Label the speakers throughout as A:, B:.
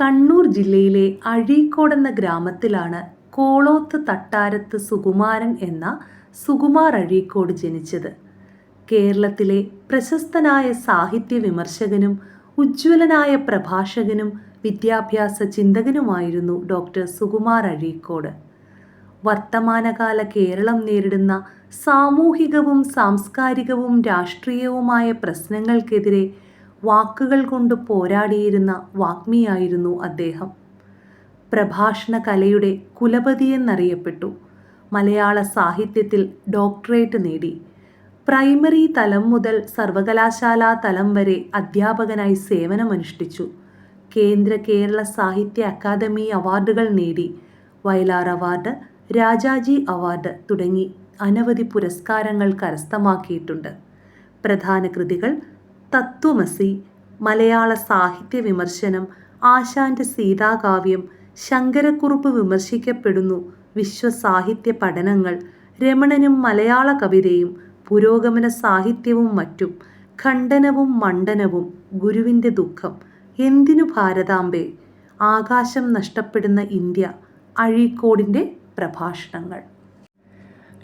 A: കണ്ണൂർ ജില്ലയിലെ അഴീക്കോട് എന്ന ഗ്രാമത്തിലാണ് കോളോത്ത് തട്ടാരത്ത് സുകുമാരൻ എന്ന സുകുമാർ അഴീക്കോട് ജനിച്ചത്. കേരളത്തിലെ പ്രശസ്തനായ സാഹിത്യ വിമർശകനും ഉജ്ജ്വലനായ പ്രഭാഷകനും വിദ്യാഭ്യാസ ചിന്തകനുമായിരുന്നു ഡോക്ടർ സുകുമാർ അഴീക്കോട്. വർത്തമാനകാല കേരളം നേരിടുന്ന സാമൂഹികവും സാംസ്കാരികവും രാഷ്ട്രീയവുമായ പ്രശ്നങ്ങൾക്കെതിരെ വാക്കുകൾ കൊണ്ട് പോരാടിയിരുന്ന വാഗ്മിയായിരുന്നു അദ്ദേഹം. പ്രഭാഷണ കലയുടെ കുലപതിയെന്നറിയപ്പെട്ടു. മലയാള സാഹിത്യത്തിൽ ഡോക്ടറേറ്റ് നേടി. പ്രൈമറി തലം മുതൽ സർവകലാശാലാ തലം വരെ അധ്യാപകനായി സേവനമനുഷ്ഠിച്ചു. കേന്ദ്ര കേരള സാഹിത്യ അക്കാദമി അവാർഡുകൾ നേടി. വയലാർ അവാർഡ് രാജാജി അവാർഡ് തുടങ്ങി അനവധി പുരസ്കാരങ്ങൾ കരസ്ഥമാക്കിയിട്ടുണ്ട്. പ്രധാന കൃതികൾ തത്വമസി. മലയാള സാഹിത്യ വിമർശനം ആശാന്റെ സീതാകാവ്യം ശങ്കരക്കുറുപ്പ് വിമർശിക്കപ്പെടുന്നു. വിശ്വസാഹിത്യ പഠനങ്ങൾ രമണനും മലയാള കവിതയും പുരോഗമന സാഹിത്യവും മറ്റും ഖണ്ഡനവും മണ്ഡനവും ഗുരുവിന്റെ ദുഃഖം. എന്തിനു ഭാരതാംബെ? ആകാശം നഷ്ടപ്പെടുന്ന ഇന്ത്യ അഴീക്കോടിന്റെ പ്രഭാഷണങ്ങൾ.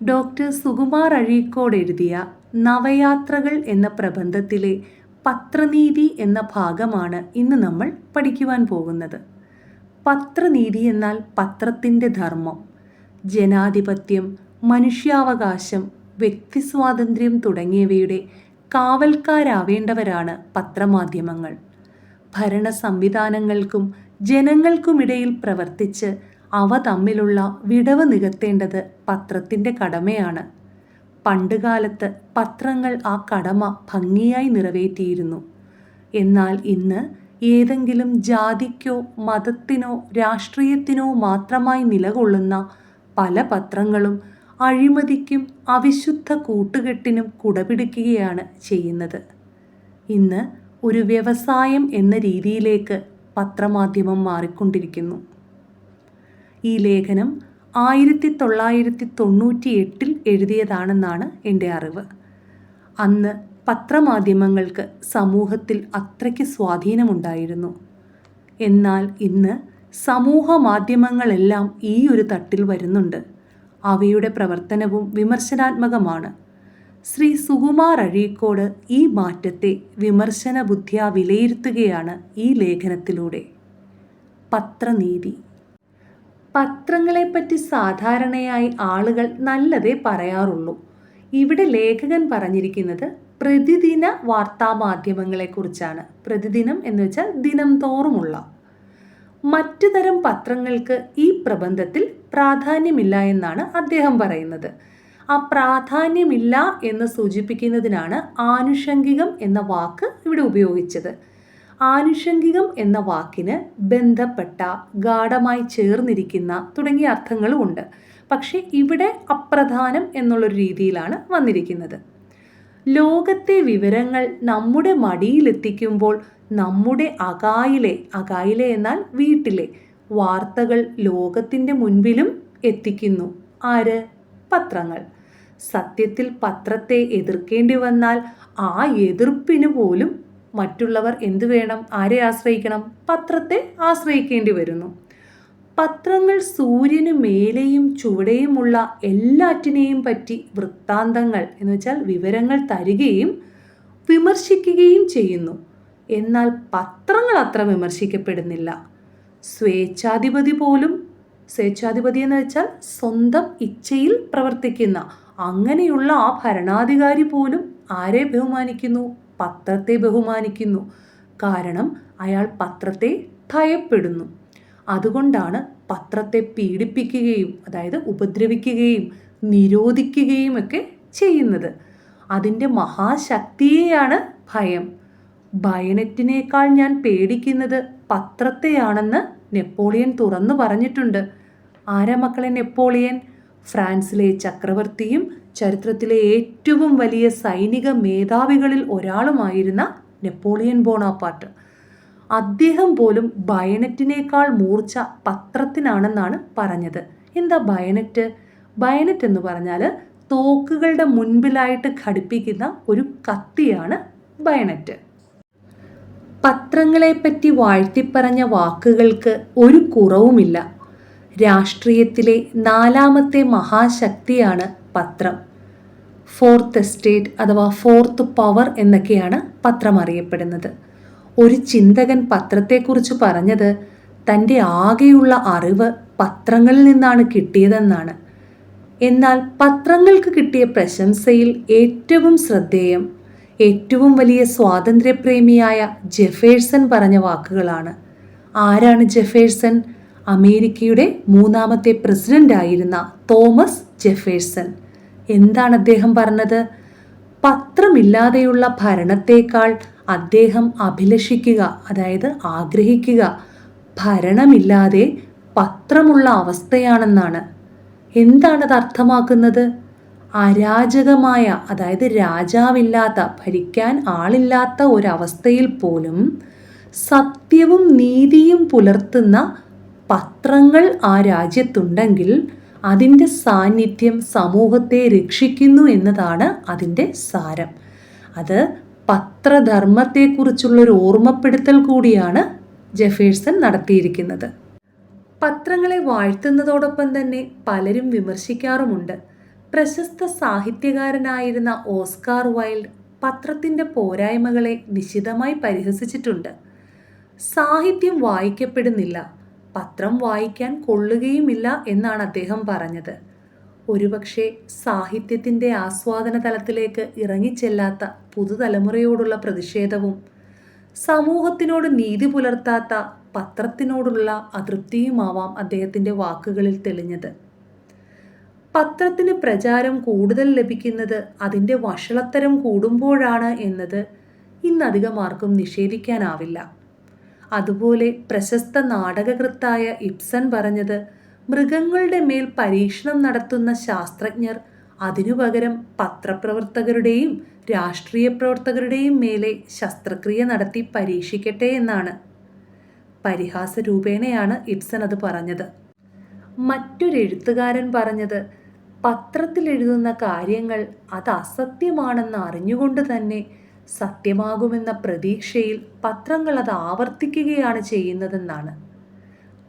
A: ഡോക്ടർ സുകുമാർ അഴീക്കോട് എഴുതിയ നവയാത്രകൾ എന്ന പ്രബന്ധത്തിലെ പത്രനീതി എന്ന ഭാഗമാണ് ഇന്ന് നമ്മൾ പഠിക്കുവാൻ പോകുന്നത്. പത്രനീതി എന്നാൽ പത്രത്തിന്റെ ധർമ്മം ജനാധിപത്യം മനുഷ്യാവകാശം വ്യക്തി സ്വാതന്ത്ര്യം തുടങ്ങിയവയുടെ കാവൽക്കാരാവേണ്ടവരാണ് പത്രമാധ്യമങ്ങൾ. ഭരണ സംവിധാനങ്ങൾക്കും ജനങ്ങൾക്കുമിടയിൽ പ്രവർത്തിച്ച് അവ തമ്മിലുള്ള വിടവ് നികത്തേണ്ടത് പത്രത്തിന്റെ കടമയാണ്. പണ്ടുകാലത്ത് പത്രങ്ങൾ ആ കടമ ഭംഗിയായി നിറവേറ്റിയിരുന്നു. എന്നാൽ ഇന്ന് ഏതെങ്കിലും ജാതിക്കോ മതത്തിനോ രാഷ്ട്രീയത്തിനോ മാത്രമായി നിലകൊള്ളുന്ന പല പത്രങ്ങളും അഴിമതിക്കും അവിശുദ്ധ കൂട്ടുകെട്ടിനും കുടപിടിക്കുകയാണ് ചെയ്യുന്നത്. ഇന്ന് ഒരു വ്യവസായം എന്ന രീതിയിലേക്ക് പത്രമാധ്യമം മാറിക്കൊണ്ടിരിക്കുന്നു. ഈ ലേഖനം ആയിരത്തി തൊള്ളായിരത്തി തൊണ്ണൂറ്റി എട്ടിൽ എഴുതിയതാണെന്നാണ് എന്റെ അറിവ്. അന്ന് പത്രമാധ്യമങ്ങൾക്ക് സമൂഹത്തിൽ അത്രയ്ക്ക് സ്വാധീനമുണ്ടായിരുന്നു. എന്നാൽ ഇന്ന് സമൂഹ മാധ്യമങ്ങളെല്ലാം ഈ ഒരു തട്ടിൽ വരുന്നുണ്ട്. അവയുടെ പ്രവർത്തനവും വിമർശനാത്മകമാണ്. ശ്രീ സുകുമാർ അഴീക്കോട് ഈ മാറ്റത്തെ വിമർശന ബുദ്ധിയ വിലയിരുത്തുകയാണ് ഈ ലേഖനത്തിലൂടെ. പത്രനീതി പത്രങ്ങളെപ്പറ്റി സാധാരണയായി ആളുകൾ നല്ലതേ പറയാറുള്ളൂ. ഇവിടെ ലേഖകൻ പറഞ്ഞിരിക്കുന്നത് പ്രതിദിന വാർത്താമാധ്യമങ്ങളെക്കുറിച്ചാണ്. പ്രതിദിനം എന്ന് വെച്ചാൽ ദിനം തോറുമുള്ള മറ്റു തരം പത്രങ്ങൾക്ക് ഈ പ്രബന്ധത്തിൽ പ്രാധാന്യമില്ല എന്നാണ് അദ്ദേഹം പറയുന്നത്. ആ പ്രാധാന്യമില്ല എന്ന് സൂചിപ്പിക്കുന്നതിനാണ് ആനുഷംഗികം എന്ന വാക്ക് ഇവിടെ ഉപയോഗിച്ചത്. ആനുഷംഗികം എന്ന വാക്കിന് ബന്ധപ്പെട്ട ഗാഠമായി ചേർന്നിരിക്കുന്ന തുടങ്ങിയ അർത്ഥങ്ങളും ഉണ്ട്. പക്ഷേ ഇവിടെ അപ്രധാനം എന്നുള്ളൊരു രീതിയിലാണ് വന്നിരിക്കുന്നത്. ലോകത്തെ വിവരങ്ങൾ നമ്മുടെ മടിയിലെത്തിക്കുമ്പോൾ നമ്മുടെ അകായിലെ അകായിലെ എന്നാൽ വീട്ടിലെ വാർത്തകൾ ലോകത്തിന്റെ മുൻപിലും എത്തിക്കുന്നു. ആര്? പത്രങ്ങൾ. സത്യത്തിൽ പത്രത്തെ എതിർക്കേണ്ടി വന്നാൽ ആ എതിർപ്പിന് പോലും മറ്റുള്ളവർ എന്തു വേണം ആരെ ആശ്രയിക്കണം പത്രത്തെ ആശ്രയിക്കേണ്ടി വരുന്നു. പത്രങ്ങൾ സൂര്യന് മേലെയും ചുവടെയുമുള്ള എല്ലാറ്റിനെയും പറ്റി വൃത്താന്തങ്ങൾ എന്ന് വെച്ചാൽ വിവരങ്ങൾ തരികയും വിമർശിക്കുകയും ചെയ്യുന്നു. എന്നാൽ പത്രങ്ങൾ അത്ര വിമർശിക്കപ്പെടുന്നില്ല. സ്വേച്ഛാധിപതി പോലും സ്വേച്ഛാധിപതി എന്ന് വെച്ചാൽ സ്വന്തം ഇച്ഛയിൽ പ്രവർത്തിക്കുന്ന അങ്ങനെയുള്ള ആ ഭരണാധികാരി പോലും ആരെ ബഹുമാനിക്കുന്നു? പത്രത്തെ ബഹുമാനിക്കുന്നു. കാരണം അയാൾ പത്രത്തെ ഭയപ്പെടുന്നു. അതുകൊണ്ടാണ് പത്രത്തെ പീഡിപ്പിക്കുകയും അതായത് ഉപദ്രവിക്കുകയും നിരോധിക്കുകയും ഒക്കെ ചെയ്യുന്നത്. അതിന്റെ മഹാശക്തിയെയാണ് ഭയം. ബയനറ്റിനേക്കാൾ ഞാൻ പേടിക്കുന്നത് പത്രത്തെയാണെന്ന് നെപ്പോളിയൻ തുറന്നു പറഞ്ഞിട്ടുണ്ട്. ആരാ മക്കളെ നെപ്പോളിയൻ? ഫ്രാൻസിലെ ചക്രവർത്തിയും ചരിത്രത്തിലെ ഏറ്റവും വലിയ സൈനിക മേധാവികളിൽ ഒരാളുമായിരുന്ന നെപ്പോളിയൻ ബോണാപ്പാട്ട് അദ്ദേഹം പോലും ബയനറ്റിനേക്കാൾ മൂർച്ച പത്രത്തിനാണെന്നാണ് പറഞ്ഞത്. എന്താ ബയനറ്റ്? ബയനറ്റ് എന്ന് പറഞ്ഞാൽ തോക്കുകളുടെ മുൻപിലായിട്ട് ഘടിപ്പിക്കുന്ന ഒരു കത്തിയാണ് ബയനറ്റ്. പത്രങ്ങളെപ്പറ്റി വാഴ്ത്തിപ്പറഞ്ഞ വാക്കുകൾക്ക് ഒരു കുറവുമില്ല. രാഷ്ട്രീയത്തിലെ നാലാമത്തെ മഹാശക്തിയാണ് പത്രം. ഫോർത്ത് എസ്റ്റേറ്റ് അഥവാ ഫോർത്ത് പവർ എന്നൊക്കെയാണ് പത്രം അറിയപ്പെടുന്നത് ഒരു ചിന്തകൻ പത്രത്തെക്കുറിച്ച് പറഞ്ഞത് തന്റെ ആകെയുള്ള അറിവ് പത്രങ്ങളിൽ നിന്നാണ് കിട്ടിയതെന്നാണ്. എന്നാൽ പത്രങ്ങൾക്ക് കിട്ടിയ പ്രശംസയിൽ ഏറ്റവും ശ്രദ്ധേയം ഏറ്റവും വലിയ സ്വാതന്ത്ര്യപ്രേമിയായ ജെഫേഴ്സൺ പറഞ്ഞ വാക്കുകളാണ്. ആരാണ് ജെഫേഴ്സൺ? അമേരിക്കയുടെ മൂന്നാമത്തെ പ്രസിഡന്റ് ആയിരുന്ന തോമസ് ജെഫേഴ്സൺ. എന്താണ് അദ്ദേഹം പറഞ്ഞത്? പത്രമില്ലാതെയുള്ള ഭരണത്തേക്കാൾ അദ്ദേഹം അഭിലഷിക്കുക അതായത് ആഗ്രഹിക്കുക ഭരണമില്ലാതെ പത്രമുള്ള അവസ്ഥയാണെന്നാണ്. എന്താണത് അർത്ഥമാക്കുന്നത്? അരാജകമായ അതായത് രാജാവില്ലാത്ത ഭരിക്കാൻ ആളില്ലാത്ത ഒരവസ്ഥയിൽ പോലും സത്യവും നീതിയും പുലർത്തുന്ന പത്രങ്ങൾ ആ രാജ്യത്തുണ്ടെങ്കിൽ അതിന്റെ സാന്നിധ്യം സമൂഹത്തെ രക്ഷിക്കുന്നു എന്നതാണ് അതിന്റെ സാരം. അത് പത്രധർമ്മത്തെക്കുറിച്ചുള്ളൊരു ഓർമ്മപ്പെടുത്തൽ കൂടിയാണ് ജെഫേഴ്സൺ നടത്തിയിരിക്കുന്നത്. പത്രങ്ങളെ വാഴ്ത്തുന്നതോടൊപ്പം തന്നെ പലരും വിമർശിക്കാറുമുണ്ട്. പ്രശസ്ത സാഹിത്യകാരനായിരുന്ന ഓസ്കാർ വൈൽഡ് പത്രത്തിന്റെ പോരായ്മകളെ നിശിതമായി പരിഹസിച്ചിട്ടുണ്ട്. സാഹിത്യം വായിക്കപ്പെടുന്നില്ല. പത്രം വായിക്കാൻ കൊള്ളുകയുമില്ല എന്നാണ് അദ്ദേഹം പറഞ്ഞത്. ഒരുപക്ഷെ സാഹിത്യത്തിന്റെ ആസ്വാദന തലത്തിലേക്ക് ഇറങ്ങിച്ചെല്ലാത്ത പുതുതലമുറയോടുള്ള പ്രതിഷേധവും സമൂഹത്തിനോട് നീതി പുലർത്താത്ത പത്രത്തിനോടുള്ള അതൃപ്തിയുമാവാം അദ്ദേഹത്തിന്റെ വാക്കുകളിൽ തെളിഞ്ഞത്. പത്രത്തിന് പ്രചാരം കൂടുതൽ ലഭിക്കുന്നത് അതിന്റെ വഷളത്തരം കൂടുമ്പോഴാണ് എന്നത് ഇന്നധികം ആർക്കും നിഷേധിക്കാനാവില്ല. അതുപോലെ പ്രശസ്ത നാടകകൃത്തായ ഇബ്സൻ പറഞ്ഞത് മൃഗങ്ങളുടെ മേൽ പരീക്ഷണം നടത്തുന്ന ശാസ്ത്രജ്ഞർ അതിനു പകരം പത്രപ്രവർത്തകരുടെയും രാഷ്ട്രീയ പ്രവർത്തകരുടെയും മേലെ ശസ്ത്രക്രിയ നടത്തി പരീക്ഷിക്കട്ടെ എന്നാണ്. പരിഹാസ രൂപേണയാണ് ഇബ്സൻ അത് പറഞ്ഞത്. മറ്റൊരു എഴുത്തുകാരൻ പറഞ്ഞത് പത്രത്തിൽ എഴുതുന്ന കാര്യങ്ങൾ അത് അസത്യമാണെന്ന് അറിഞ്ഞുകൊണ്ട് തന്നെ സത്യമാകുമെന്ന പ്രതീക്ഷയിൽ പത്രങ്ങൾ അത് ആവർത്തിക്കുകയാണ് ചെയ്യുന്നതെന്നാണ്.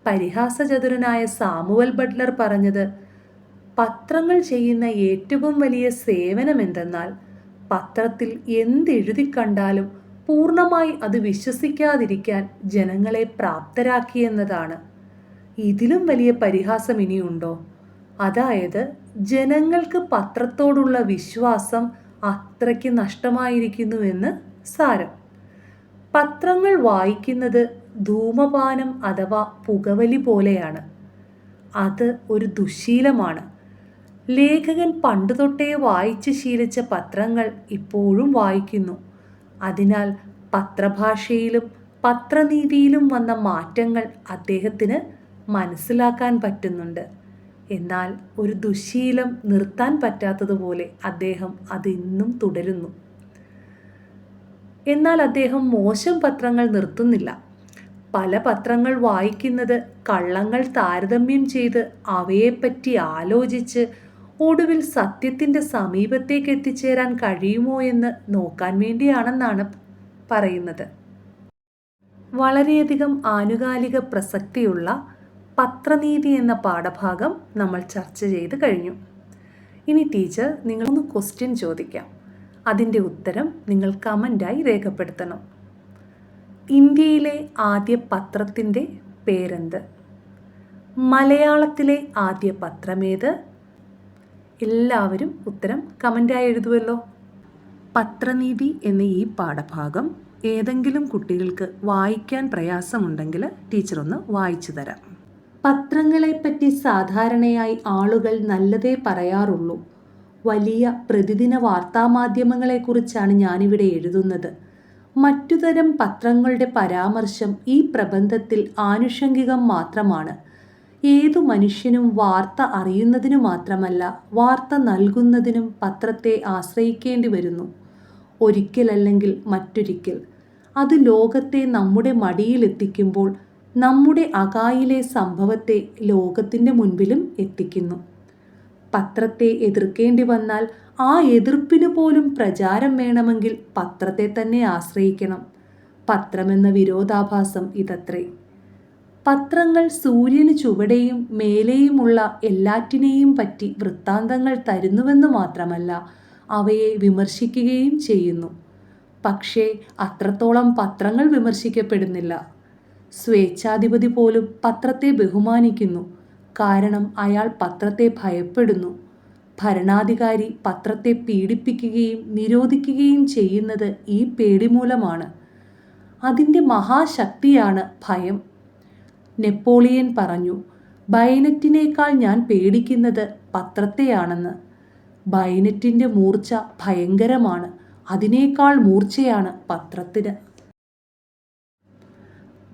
A: പരിഹാസചതുരനായ സാമുവൽ ബട്ട്ലർ പറഞ്ഞത് പത്രങ്ങൾ ചെയ്യുന്ന ഏറ്റവും വലിയ സേവനം എന്തെന്നാൽ പത്രത്തിൽ എന്തെഴുതി കണ്ടാലും പൂർണമായി അത് വിശ്വസിക്കാതിരിക്കാൻ ജനങ്ങളെ പ്രാപ്തരാക്കിയെന്നതാണ് ഇതിലും വലിയ പരിഹാസം ഇനിയുണ്ടോ? അതായത് ജനങ്ങൾക്ക് പത്രത്തോടുള്ള വിശ്വാസം അത്രയ്ക്ക് നഷ്ടമായിരിക്കുന്നുവെന്ന് സാരം. പത്രങ്ങൾ വായിക്കുന്നത് ധൂമപാനം അഥവാ പുകവലി പോലെയാണ്. അത് ഒരു ദുശീലമാണ്. ലേഖകൻ പണ്ട് തൊട്ടേ വായിച്ച് ശീലിച്ച പത്രങ്ങൾ ഇപ്പോഴും വായിക്കുന്നു. അതിനാൽ പത്രഭാഷയിലും പത്രനീതിയിലും വന്ന മാറ്റങ്ങൾ അദ്ദേഹത്തിന് മനസ്സിലാക്കാൻ പറ്റുന്നുണ്ട്. എന്നാൽ ഒരു ദുശീലം നിർത്താൻ പറ്റാത്തതുപോലെ അദ്ദേഹം അതിന്നും തുടരുന്നു. എന്നാൽ അദ്ദേഹം മോശം പത്രങ്ങൾ നിർത്തുന്നില്ല. പല പത്രങ്ങൾ വായിക്കുന്നത് കള്ളങ്ങൾ താരതമ്യം ചെയ്ത് അവയെപ്പറ്റി ആലോചിച്ച് ഒടുവിൽ സത്യത്തിന്റെ സമീപത്തേക്ക് എത്തിച്ചേരാൻ കഴിയുമോ എന്ന് നോക്കാൻ വേണ്ടിയാണെന്നാണ് പറയുന്നത്. വളരെയധികം ആനുകാലിക പ്രസക്തിയുള്ള പത്രനീതി എന്ന പാഠഭാഗം നമ്മൾ ചർച്ച ചെയ്ത് കഴിഞ്ഞു. ഇനി ടീച്ചർ നിങ്ങളൊന്ന് ക്വസ്റ്റ്യൻ ചോദിക്കാം. അതിന്റെ ഉത്തരം നിങ്ങൾ കമന്റായി രേഖപ്പെടുത്തണം. ഇന്ത്യയിലെ ആദ്യ പത്രത്തിന്റെ പേരെന്ത്? മലയാളത്തിലെ ആദ്യ പത്രമേത്? എല്ലാവരും ഉത്തരം കമന്റായി എഴുതുമല്ലോ പത്രനീതി എന്ന ഈ പാഠഭാഗം ഏതെങ്കിലും കുട്ടികൾക്ക് വായിക്കാൻ പ്രയാസമുണ്ടെങ്കിൽ ടീച്ചർ ഒന്ന് വായിച്ചു തരാം. പത്രങ്ങളെപ്പറ്റി സാധാരണയായി ആളുകൾ നല്ലതേ പറയാറുള്ളൂ. വലിയ പ്രതിദിന വാർത്താമാധ്യമങ്ങളെക്കുറിച്ചാണ് ഞാനിവിടെ എഴുതുന്നത്. മറ്റുതരം പത്രങ്ങളുടെ പരാമർശം ഈ പ്രബന്ധത്തിൽ ആനുഷംഗികം മാത്രമാണ്. ഏതു മനുഷ്യനും വാർത്ത അറിയുന്നതിനു മാത്രമല്ല വാർത്ത നൽകുന്നതിനും പത്രത്തെ ആശ്രയിക്കേണ്ടി വരുന്നു. ഒരിക്കലല്ലെങ്കിൽ മറ്റൊരിക്കൽ. അത് ലോകത്തെ നമ്മുടെ മടിയിലെത്തിക്കുമ്പോൾ നമ്മുടെ അകായിലെ സംഭവത്തെ ലോകത്തിന്റെ മുൻപിലും എത്തിക്കുന്നു. പത്രത്തെ എതിർക്കേണ്ടി വന്നാൽ ആ എതിർപ്പിന് പോലും പ്രചാരം വേണമെങ്കിൽ പത്രത്തെ തന്നെ ആശ്രയിക്കണം. പത്രമെന്ന വിരോധാഭാസം ഇതത്രേ. പത്രങ്ങൾ സൂര്യന് ചുവടെയും മേലെയുമുള്ള എല്ലാറ്റിനെയും പറ്റി വൃത്താന്തങ്ങൾ തരുന്നുവെന്ന് മാത്രമല്ല അവയെ വിമർശിക്കുകയും ചെയ്യുന്നു. പക്ഷേ അത്രത്തോളം പത്രങ്ങൾ വിമർശിക്കപ്പെടുന്നില്ല. സ്വേച്ഛാധിപതി പോലും പത്രത്തെ ബഹുമാനിക്കുന്നു. കാരണം അയാൾ പത്രത്തെ ഭയപ്പെടുന്നു. ഭരണാധികാരി പത്രത്തെ പീഡിപ്പിക്കുകയും നിരോധിക്കുകയും ചെയ്യുന്നത് ഈ പേടി മൂലമാണ്. അതിന്റെ മഹാശക്തിയാണ് ഭയം. നെപ്പോളിയൻ പറഞ്ഞു ബൈനറ്റിനേക്കാൾ ഞാൻ പേടിക്കുന്നത് പത്രത്തെയാണെന്ന്. ബൈനറ്റിന്റെ മൂർച്ച ഭയങ്കരമാണ്. അതിനേക്കാൾ മൂർച്ചയാണ് പത്രത്തിന്.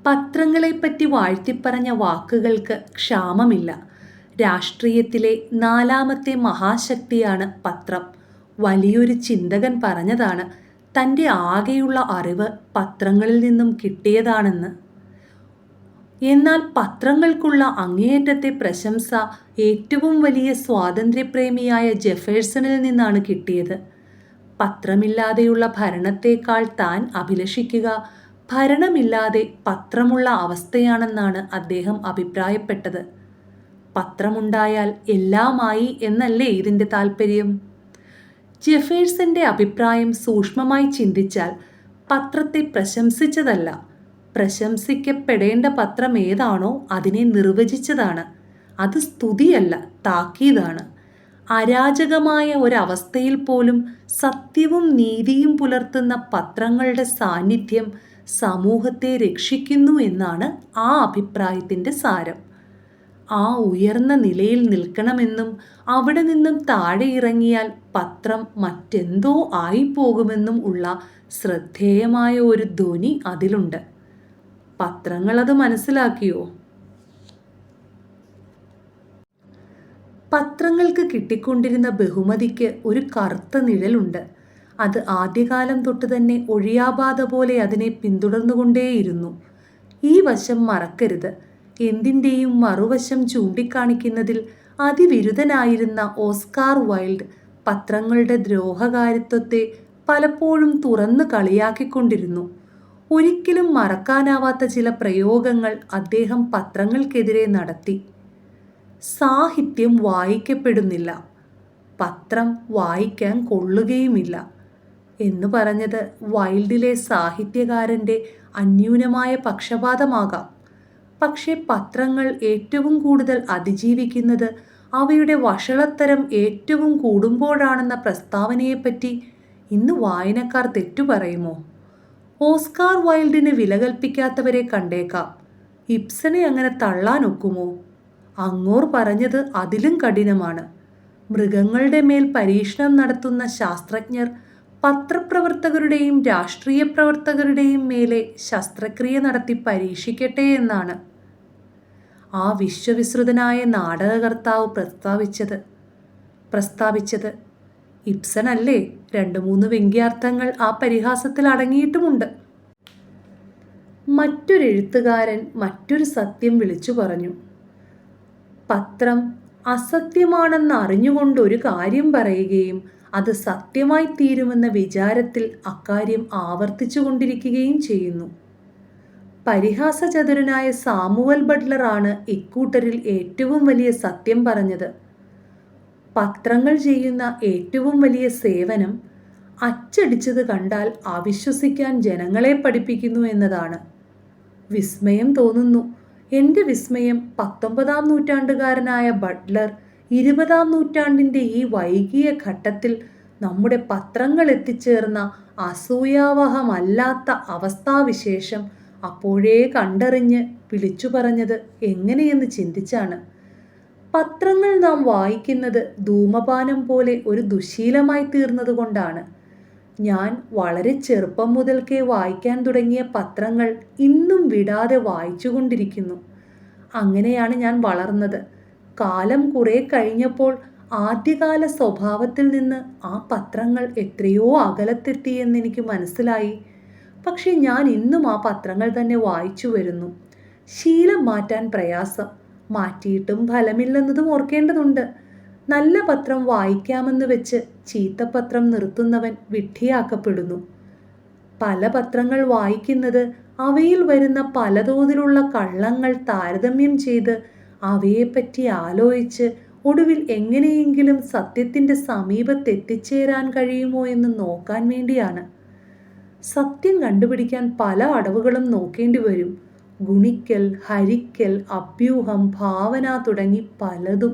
A: പത്രങ്ങളെപ്പറ്റി വാഴ്ത്തിപ്പറഞ്ഞ വാക്കുകൾക്ക് ക്ഷാമമില്ല. രാഷ്ട്രീയത്തിലെ നാലാമത്തെ മഹാശക്തിയാണ് പത്രം. വലിയൊരു ചിന്തകൻ പറഞ്ഞതാണ് തന്റെ ആകെയുള്ള അറിവ് പത്രങ്ങളിൽ നിന്നും കിട്ടിയതാണെന്ന്. എന്നാൽ പത്രങ്ങൾക്കുള്ള അങ്ങേയറ്റത്തെ പ്രശംസ ഏറ്റവും വലിയ സ്വാതന്ത്ര്യപ്രേമിയായ ജെഫേഴ്സണിൽ നിന്നാണ് കിട്ടിയത്. പത്രമില്ലാതെയുള്ള ഭരണത്തേക്കാൾ താൻ അഭിലഷിക്കുക ഭരണമില്ലാതെ പത്രമുള്ള അവസ്ഥയാണെന്നാണ് അദ്ദേഹം അഭിപ്രായപ്പെട്ടത്. പത്രമുണ്ടായാൽ എല്ലാമായി എന്നല്ലേ ഇതിന്റെ താല്പര്യം ജെഫേഴ്സിന്റെ അഭിപ്രായം സൂക്ഷ്മമായി ചിന്തിച്ചാൽ പത്രത്തെ പ്രശംസിച്ചതല്ല. പ്രശംസിക്കപ്പെടേണ്ട പത്രം ഏതാണോ അതിനെ നിർവചിച്ചതാണ്. അത് സ്തുതിയല്ല താക്കീതാണ്. അരാജകമായ ഒരവസ്ഥയിൽ പോലും സത്യവും നീതിയും പുലർത്തുന്ന പത്രങ്ങളുടെ സാന്നിധ്യം സമൂഹത്തെ രക്ഷിക്കുന്നു എന്നാണ് ആ അഭിപ്രായത്തിന്റെ സാരം. ആ ഉയർന്ന നിലയിൽ നിൽക്കണമെന്നും അവിടെ നിന്നും താഴെ ഇറങ്ങിയാൽ പത്രം മറ്റെന്തോ ആയിപ്പോകുമെന്നും ഉള്ള ശ്രദ്ധേയമായ ഒരു ധ്വനി അതിലുണ്ട്. പത്രങ്ങൾ അത് മനസ്സിലാക്കിയോ? പത്രങ്ങൾക്ക് കിട്ടിക്കൊണ്ടിരുന്ന ബഹുമതിക്ക് ഒരു കറുത്ത നിഴലുണ്ട്. അത് ആദ്യകാലം തൊട്ട് തന്നെ ഒഴിയാബാധ പോലെ അതിനെ പിന്തുടർന്നുകൊണ്ടേയിരുന്നു. ഈ വശം മറക്കരുത്. എന്തിന്റെയും മറുവശം ചൂണ്ടിക്കാണിക്കുന്നതിൽ അതിവിരുദ്ധനായിരുന്ന ഓസ്കാർ വൈൽഡ് പത്രങ്ങളുടെ ദ്രോഹകാരിത്വത്തെ പലപ്പോഴും തുറന്നു കളിയാക്കിക്കൊണ്ടിരുന്നു. ഒരിക്കലും മറക്കാനാവാത്ത ചില പ്രയോഗങ്ങൾ അദ്ദേഹം പത്രങ്ങൾക്കെതിരെ നടത്തി. സാഹിത്യം വായിക്കപ്പെടുന്നില്ല. പത്രം വായിക്കാൻ കൊള്ളുകയുമില്ല. എന്ന് പറഞ്ഞത് വൈൽഡിലെ സാഹിത്യകാരന്റെ അന്യൂനമായ പക്ഷപാതമാകാം. പക്ഷേ പത്രങ്ങൾ ഏറ്റവും കൂടുതൽ അതിജീവിക്കുന്നത് അവയുടെ വഷളത്തരം ഏറ്റവും കൂടുമ്പോഴാണെന്ന പ്രസ്താവനയെപ്പറ്റി ഇന്ന് വായനക്കാർ തെറ്റുപറയുമോ ഓസ്കാർ വൈൽഡിന് വില കൽപ്പിക്കാത്തവരെ കണ്ടേക്കാം. ഇപ്സനെ അങ്ങനെ തള്ളാനൊക്കുമോ അങ്ങോർ പറഞ്ഞത് അതിലും കഠിനമാണ്. മൃഗങ്ങളുടെ മേൽ പരീക്ഷണം നടത്തുന്ന ശാസ്ത്രജ്ഞർ പത്രപ്രവർത്തകരുടെയും രാഷ്ട്രീയ പ്രവർത്തകരുടെയും മേലെ ശസ്ത്രക്രിയ നടത്തി പരീക്ഷിക്കട്ടെ എന്നാണ് ആ വിശ്വവിശ്രുതനായ നാടകകർത്താവ് പ്രസ്താവിച്ചത്. പ്രസ്താവിച്ചത് ഇബ്സൺ അല്ലേ രണ്ട് മൂന്ന് വ്യംഗ്യാർത്ഥങ്ങൾ ആ പരിഹാസത്തിൽ അടങ്ങിയിട്ടുമുണ്ട്. മറ്റൊരെഴുത്തുകാരൻ മറ്റൊരു സത്യം വിളിച്ചു പറഞ്ഞു. പത്രം അസത്യമാണെന്ന് അറിഞ്ഞുകൊണ്ട് ഒരു കാര്യം പറയുകയും അത് സത്യമായി തീരുമെന്ന വിചാരത്തിൽ അക്കാര്യം ആവർത്തിച്ചു കൊണ്ടിരിക്കുകയും ചെയ്യുന്നു. പരിഹാസചതുരനായ സാമുവൽ ബട്ട്ലറാണ് ഇക്കൂട്ടരിൽ ഏറ്റവും വലിയ സത്യം പറഞ്ഞത്. പത്രങ്ങൾ ചെയ്യുന്ന ഏറ്റവും വലിയ സേവനം അച്ചടിച്ചത് കണ്ടാൽ അവിശ്വസിക്കാൻ ജനങ്ങളെ പഠിപ്പിക്കുന്നു എന്നതാണ്. വിസ്മയം തോന്നുന്നു. എന്റെ വിസ്മയം പത്തൊമ്പതാം നൂറ്റാണ്ടുകാരനായ ബട്ട്ലർ ഇരുപതാം നൂറ്റാണ്ടിന്റെ ഈ വൈകിയ ഘട്ടത്തിൽ നമ്മുടെ പത്രങ്ങൾ എത്തിച്ചേർന്ന അസൂയാവഹമല്ലാത്ത അവസ്ഥാവിശേഷം അപ്പോഴേ കണ്ടറിഞ്ഞ് വിളിച്ചു പറഞ്ഞത് എങ്ങനെയെന്ന് ചിന്തിച്ചാണ്. പത്രങ്ങൾ നാം വായിക്കുന്നത് ധൂമപാനം പോലെ ഒരു ദുശീലമായി തീർന്നതുകൊണ്ടാണ്. ഞാൻ വളരെ ചെറുപ്പം മുതൽക്കേ വായിക്കാൻ തുടങ്ങിയ പത്രങ്ങൾ ഇന്നും വിടാതെ വായിച്ചുകൊണ്ടിരിക്കുന്നു. അങ്ങനെയാണ് ഞാൻ വളർന്നത്. കാലം കുറെ കഴിഞ്ഞപ്പോൾ ആദ്യകാല സ്വഭാവത്തിൽ നിന്ന് ആ പത്രങ്ങൾ എത്രയോ അകലത്തെത്തിയെന്ന് എനിക്ക് മനസ്സിലായി. പക്ഷേ ഞാൻ ഇന്നും ആ പത്രങ്ങൾ തന്നെ വായിച്ചു വരുന്നു. ശീലം മാറ്റാൻ പ്രയാസം. മാറ്റിയിട്ടും ഫലമില്ലെന്നതും ഓർക്കേണ്ടതുണ്ട്. നല്ല പത്രം വായിക്കാമെന്ന് വെച്ച് ചീത്തപത്രം നിർത്തുന്നവൻ വിഡ്ഢിയാക്കപ്പെടുന്നു. പല പത്രങ്ങൾ വായിക്കുന്നത് അവയിൽ വരുന്ന പലതോതിലുള്ള കള്ളങ്ങൾ താരതമ്യം ചെയ്ത് അവയെപ്പറ്റി ആലോചിച്ച് ഒടുവിൽ എങ്ങനെയെങ്കിലും സത്യത്തിന്റെ സമീപത്തെത്തിച്ചേരാൻ കഴിയുമോ എന്ന് നോക്കാൻ വേണ്ടിയാണ്. സത്യം കണ്ടുപിടിക്കാൻ പല അടവുകളും നോക്കേണ്ടി വരും. ഗുണിക്കൽ ഹരിക്കൽ അഭ്യൂഹം ഭാവന തുടങ്ങി പലതും